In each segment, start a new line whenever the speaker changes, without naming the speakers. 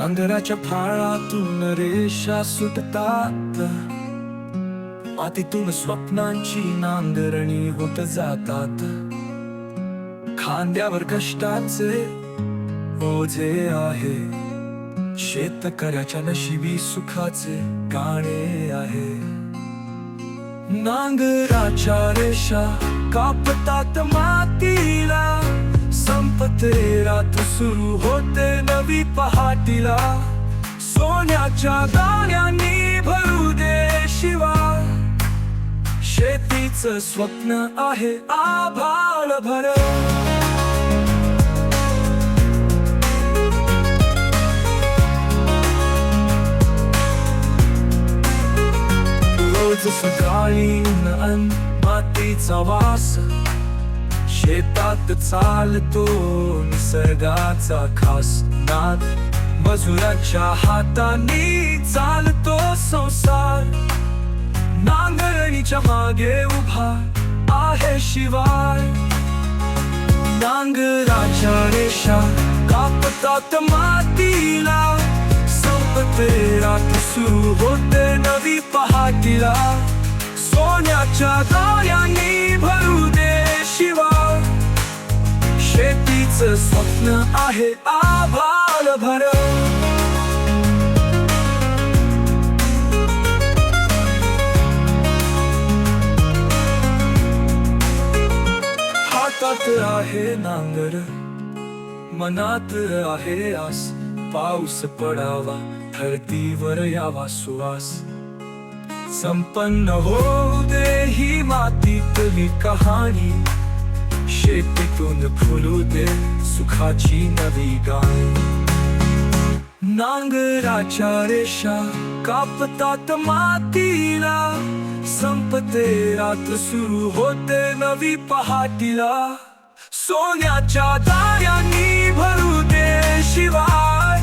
नांगराच्या फाळातून रेषा सुटतात. मातीतून स्वप्नांची नांगरणी होत जातात. खांद्यावर कष्टाचे ओझे आहे. शेतकऱ्याच्या नशिबी सुखाचे गाणे आहे. नांगराच्या रेषा कापतात मातीला. संपते रात सुरू होते नवी पहाटीला. सोन्याच्या दाण्यांनी भरू दे शिवा. शेतीचं स्वप्न आहे आभाळ भर. रोज सकाळी अन मातीचा वास. शेतात चालतो निसर्गाचा खास नाद. मजुराच्या हाताने चालतो संसार. नांगरणीच्या मागे उभा आहे शिवाय. नांगराच्या रेषा कापतात मातीला. संपते रात सुरू होते नवी पहाटीला. सोन्याच्या दाण्यांनी शेतीचं स्वप्न आहे आभाळ भर. हातात आहे नांगर मनात आहे आस. पाऊस पडावा धरतीवर यावा सुवास. संपन्न होऊ दे ही मातीतली कहाणी. शेतीतून फुलू दे सुखाची नवी गाय नांगराच्या रेषा कापतात मातीला संपते रात सुरू होते नवी पहाटीला सोन्याच्या दाऱ्यांनी भरू दे शिवाय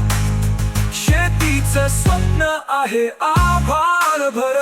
शेतीचं स्वप्न आहे आभाळ भर